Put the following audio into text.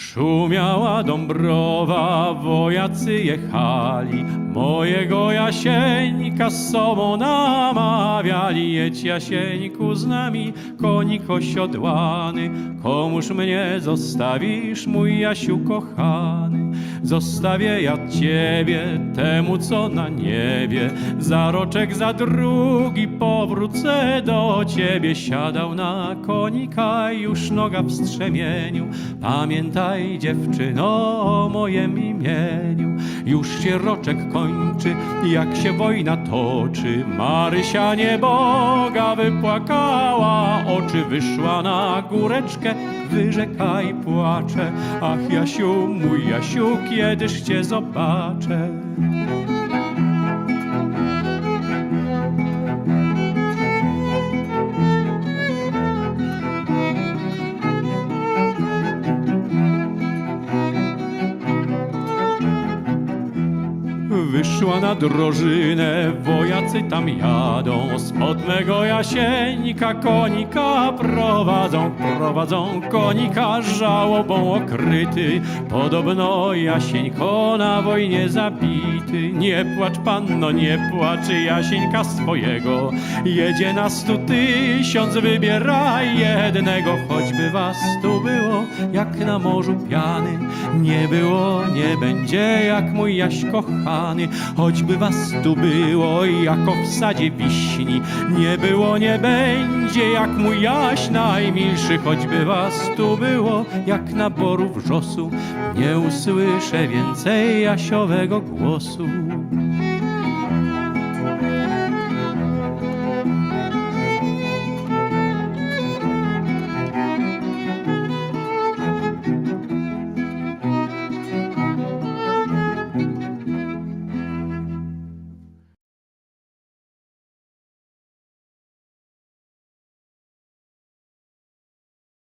Szumiała Dąbrowa, wojacy jechali, mojego Jasieńka z sobą namawiali. Jedź Jasieńku z nami, konik osiodłany, komuż mnie zostawisz, mój Jasiu kochany. Zostawię ja ciebie, temu co na niebie, za roczek, za drugi powrócę do ciebie. Siadał na konika, już noga w strzemieniu. Pamiętaj dziewczyno o mojem imieniu. Już się roczek kończy, jak się wojna toczy. Marysia nieboga wypłakała oczy, wyszła na góreczkę, wyrzeka i płacze. Ach Jasiu, mój Jasiu, kiedyż cię zobaczę? Wyszła na drożynę, wojacy tam jadą, spod mego Jasieńka konika prowadzą, prowadzą konika żałobą okryty. Podobno Jasieńko na wojnie zabity. Nie płacz panno, nie płacz Jasieńka swojego. Jedzie na stu tysiąc, wybieraj jednego, choćby was tu było, jak na morzu piany. Nie było, nie będzie, jak mój Jaś kochany, choćby was tu było, jako w sadzie wiśni. Nie było, nie będzie, jak mój Jaś najmilszy, choćby was tu było, jak na boru wrzosu. Nie usłyszę więcej Jasiowego głosu.